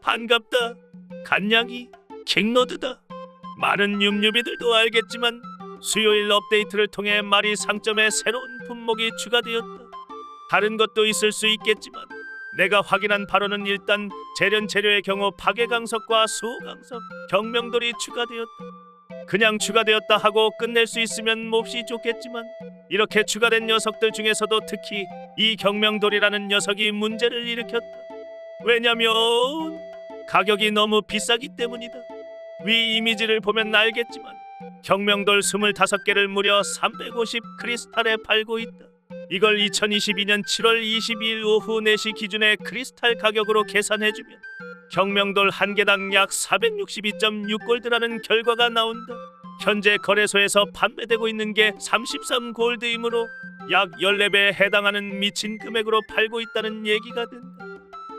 반갑다. 간냥이 킹노드다. 많은 윰윰이들도 알겠지만 수요일 업데이트를 통해 말이 상점에 새로운 품목이 추가되었다. 다른 것도 있을 수 있겠지만 내가 확인한 바로는 일단 재련 재료의 경우 파괴강석과 수호강석, 경명돌이 추가되었다. 그냥 추가되었다 하고 끝낼 수 있으면 몹시 좋겠지만 이렇게 추가된 녀석들 중에서도 특히 이 경명돌이라는 녀석이 문제를 일으켰다. 왜냐면 가격이 너무 비싸기 때문이다. 위 이미지를 보면 알겠지만 경명돌 25개를 무려 350 크리스탈에 팔고 있다. 이걸 2022년 7월 22일 오후 4시 기준의 크리스탈 가격으로 계산해주면 경명돌 한 개당 약 462.6골드라는 결과가 나온다. 현재 거래소에서 판매되고 있는 게 33골드이므로 약 14배에 해당하는 미친 금액으로 팔고 있다는 얘기가 된다.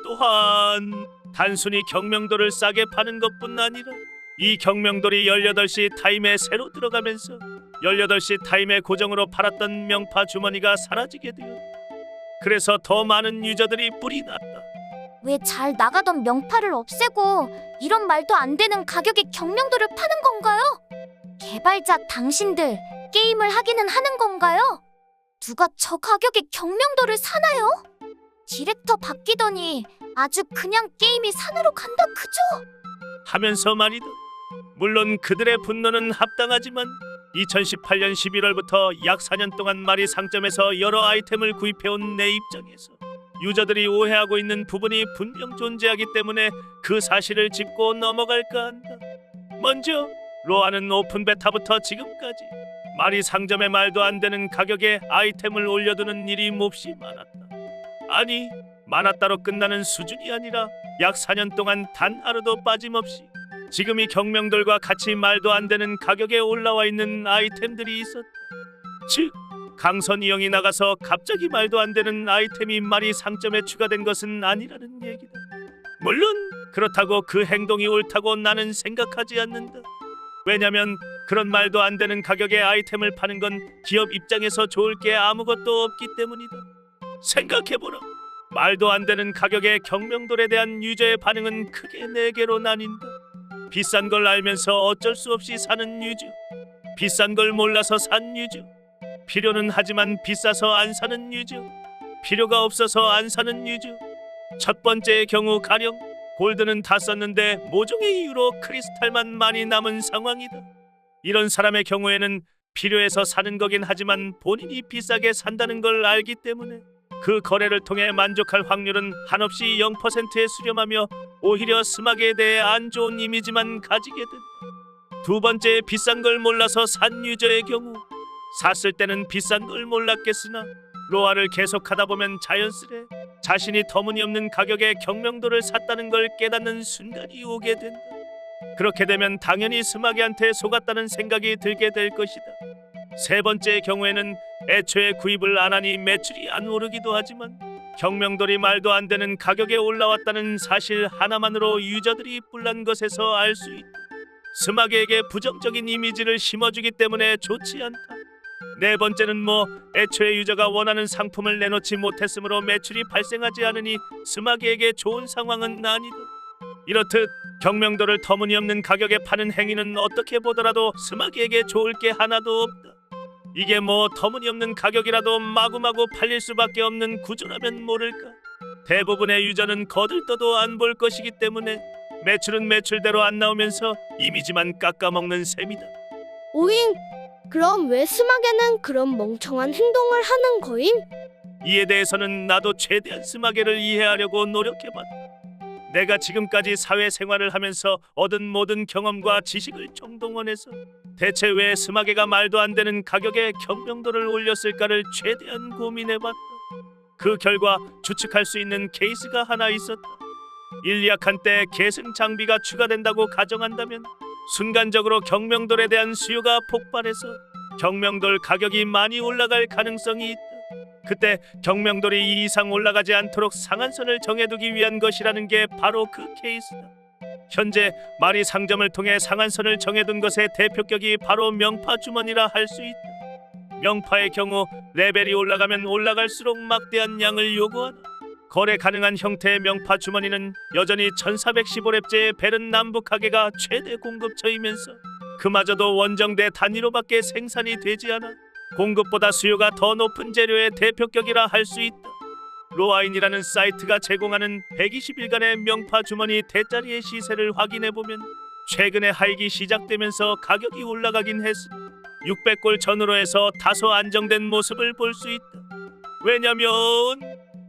또한 단순히 경명돌을 싸게 파는 것뿐 아니라 이 경명돌이 18시 타임에 새로 들어가면서 18시 타임에 고정으로 팔았던 명파 주머니가 사라지게 되었다. 그래서 더 많은 유저들이 뿔이 났다. 왜 잘 나가던 명파를 없애고 이런 말도 안 되는 가격에 경명도를 파는 건가요? 개발자 당신들 게임을 하기는 하는 건가요? 누가 저 가격에 경명도를 사나요? 디렉터 바뀌더니 아주 그냥 게임이 산으로 간다 그죠? 하면서 말이다. 물론 그들의 분노는 합당하지만 2018년 11월부터 약 4년 동안 말이 상점에서 여러 아이템을 구입해온 내 입장에서 유저들이 오해하고 있는 부분이 분명 존재하기 때문에 그 사실을 짚고 넘어갈까 한다. 먼저 로아는 오픈 베타부터 지금까지 말이 상점에 말도 안 되는 가격에 아이템을 올려두는 일이 몹시 많았다. 아니 많았다로 끝나는 수준이 아니라 약 4년 동안 단 하루도 빠짐없이 지금 이 경명들과 같이 말도 안 되는 가격에 올라와 있는 아이템들이 있었다. 즉 강선이 형이 나가서 갑자기 말도 안 되는 아이템이 말이 상점에 추가된 것은 아니라는 얘기다. 물론 그렇다고 그 행동이 옳다고 나는 생각하지 않는다. 왜냐면 그런 말도 안 되는 가격에 아이템을 파는 건 기업 입장에서 좋을 게 아무것도 없기 때문이다. 생각해보라. 말도 안 되는 가격의 경명돌에 대한 유저의 반응은 크게 네 개로 나뉜다. 비싼 걸 알면서 어쩔 수 없이 사는 유저. 비싼 걸 몰라서 산 유저. 필요는 하지만 비싸서 안 사는 유저. 필요가 없어서 안 사는 유저. 첫 번째의 경우 가령 골드는 다 썼는데 모종의 이유로 크리스탈만 많이 남은 상황이다. 이런 사람의 경우에는 필요해서 사는 거긴 하지만 본인이 비싸게 산다는 걸 알기 때문에 그 거래를 통해 만족할 확률은 한없이 0%에 수렴하며 오히려 스마게에 대해 안 좋은 이미지만 가지게 된다. 두 번째 비싼 걸 몰라서 산 유저의 경우 샀을 때는 비싼 걸 몰랐겠으나 로아를 계속하다 보면 자연스레 자신이 터무니없는 가격에 경명도를 샀다는 걸 깨닫는 순간이 오게 된다. 그렇게 되면 당연히 스마게한테 속았다는 생각이 들게 될 것이다. 세 번째의 경우에는 애초에 구입을 안 하니 매출이 안 오르기도 하지만 경명돌이 말도 안 되는 가격에 올라왔다는 사실 하나만으로 유저들이 뿔난 것에서 알 수 있다. 스마게에게 부정적인 이미지를 심어주기 때문에 좋지 않다. 네 번째는 뭐 애초에 유저가 원하는 상품을 내놓지 못했으므로 매출이 발생하지 않으니 스마게에게 좋은 상황은 아니다. 이렇듯 경명도를 터무니없는 가격에 파는 행위는 어떻게 보더라도 스마게에게 좋을 게 하나도 없다. 이게 뭐 터무니없는 가격이라도 마구마구 팔릴 수밖에 없는 구조라면 모를까. 대부분의 유저는 거들떠도 안 볼 것이기 때문에 매출은 매출대로 안 나오면서 이미지만 깎아먹는 셈이다. 오잉? 그럼 왜 스마게는 그런 멍청한 행동을 하는 거임? 이에 대해서는 나도 최대한 스마게를 이해하려고 노력해봤다. 내가 지금까지 사회생활을 하면서 얻은 모든 경험과 지식을 총동원해서 대체 왜 스마게가 말도 안 되는 가격에 경명도를 올렸을까를 최대한 고민해봤다. 그 결과 추측할 수 있는 케이스가 하나 있었다. 일리약한 때 계승 장비가 추가된다고 가정한다면 순간적으로 경명돌에 대한 수요가 폭발해서 경명돌 가격이 많이 올라갈 가능성이 있다. 그때 경명돌이 이 이상 올라가지 않도록 상한선을 정해두기 위한 것이라는 게 바로 그 케이스다. 현재 말이 상점을 통해 상한선을 정해둔 것의 대표격이 바로 명파 주머니라 할 수 있다. 명파의 경우 레벨이 올라가면 올라갈수록 막대한 양을 요구하나 거래 가능한 형태의 명파 주머니는 여전히 1415렙제의 베른 남북 가게가 최대 공급처이면서 그마저도 원정대 단위로밖에 생산이 되지 않아 공급보다 수요가 더 높은 재료의 대표격이라 할 수 있다. 로아인이라는 사이트가 제공하는 120일간의 명파 주머니 대짜리의 시세를 확인해 보면 최근에 하익이 시작되면서 가격이 올라가긴 했으나 600골 전후로 해서 다소 안정된 모습을 볼 수 있다. 왜냐면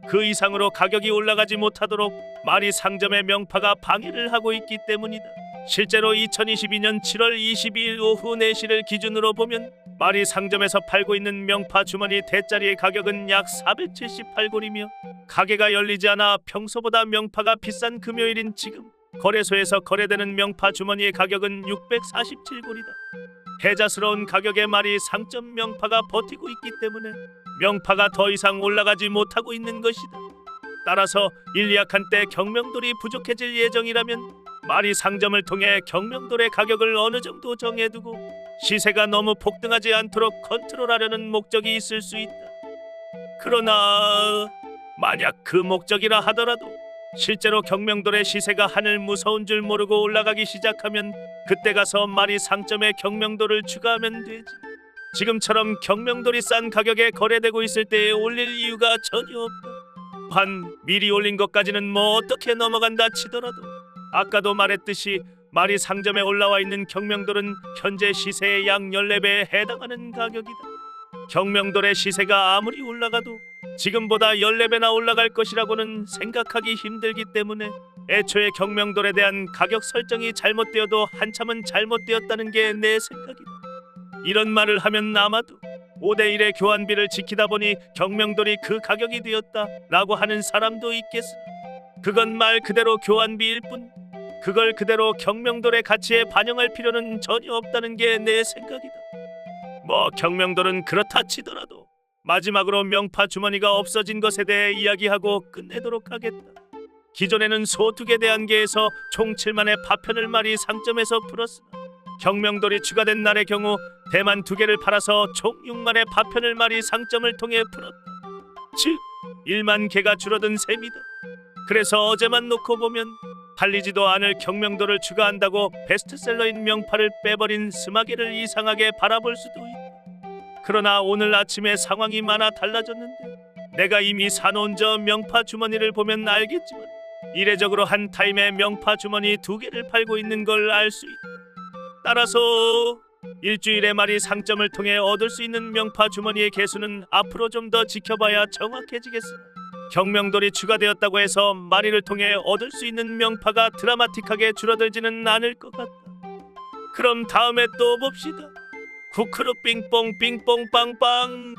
그 이상으로 가격이 올라가지 못하도록 말이 상점의 명파가 방해를 하고 있기 때문이다. 실제로 2022년 7월 22일 오후 4시를 기준으로 보면 말이 상점에서 팔고 있는 명파 주머니 대짜리의 가격은 약 478골이며 가게가 열리지 않아 평소보다 명파가 비싼 금요일인 지금 거래소에서 거래되는 명파 주머니의 가격은 647골이다. 해자스러운 가격의 말이 상점 명파가 버티고 있기 때문에 명파가 더 이상 올라가지 못하고 있는 것이다. 따라서 일리약한 때 경명돌이 부족해질 예정이라면 말이 상점을 통해 경명돌의 가격을 어느 정도 정해두고 시세가 너무 폭등하지 않도록 컨트롤하려는 목적이 있을 수 있다. 그러나 만약 그 목적이라 하더라도 실제로 경명돌의 시세가 하늘 무서운 줄 모르고 올라가기 시작하면 그때 가서 말이 상점에 경명돌을 추가하면 되지. 지금처럼 경명돌이 싼 가격에 거래되고 있을 때에 올릴 이유가 전혀 없다. 반 미리 올린 것까지는 뭐 어떻게 넘어간다 치더라도 아까도 말했듯이 말이 상점에 올라와 있는 경명돌은 현재 시세의 약 14배에 해당하는 가격이다. 경명돌의 시세가 아무리 올라가도 지금보다 14배나 올라갈 것이라고는 생각하기 힘들기 때문에 애초에 경명돌에 대한 가격 설정이 잘못되어도 한참은 잘못되었다는 게 내 생각이다. 이런 말을 하면 아마도 5대 1의 교환비를 지키다 보니 경명돌이 그 가격이 되었다 라고 하는 사람도 있겠으나 그건 말 그대로 교환비일 뿐 그걸 그대로 경명돌의 가치에 반영할 필요는 전혀 없다는 게 내 생각이다. 뭐 경명돌은 그렇다 치더라도 마지막으로 명파 주머니가 없어진 것에 대해 이야기하고 끝내도록 하겠다. 기존에는 소두개 대한계에서 총 7만의 파편을 말이 상점에서 풀었으나 경명돌이 추가된 날의 경우 대만 두 개를 팔아서 총 6만의 파편을 말이 상점을 통해 풀었다. 즉 1만 개가 줄어든 셈이다. 그래서 어제만 놓고 보면 팔리지도 않을 경명도를 추가한다고 베스트셀러인 명파를 빼버린 스마게를 이상하게 바라볼 수도 있다. 그러나 오늘 아침에 상황이 많아 달라졌는데 내가 이미 사놓은 저 명파 주머니를 보면 알겠지만 이례적으로 한 타임에 명파 주머니 두 개를 팔고 있는 걸 알 수 있다. 따라서 일주일에 말이 상점을 통해 얻을 수 있는 명파 주머니의 개수는 앞으로 좀 더 지켜봐야 정확해지겠으나 경명돌이 추가되었다고 해서 마리를 통해 얻을 수 있는 명파가 드라마틱하게 줄어들지는 않을 것 같다. 그럼 다음에 또 봅시다. 쿠크루 빙뽕 빙뽕 빵빵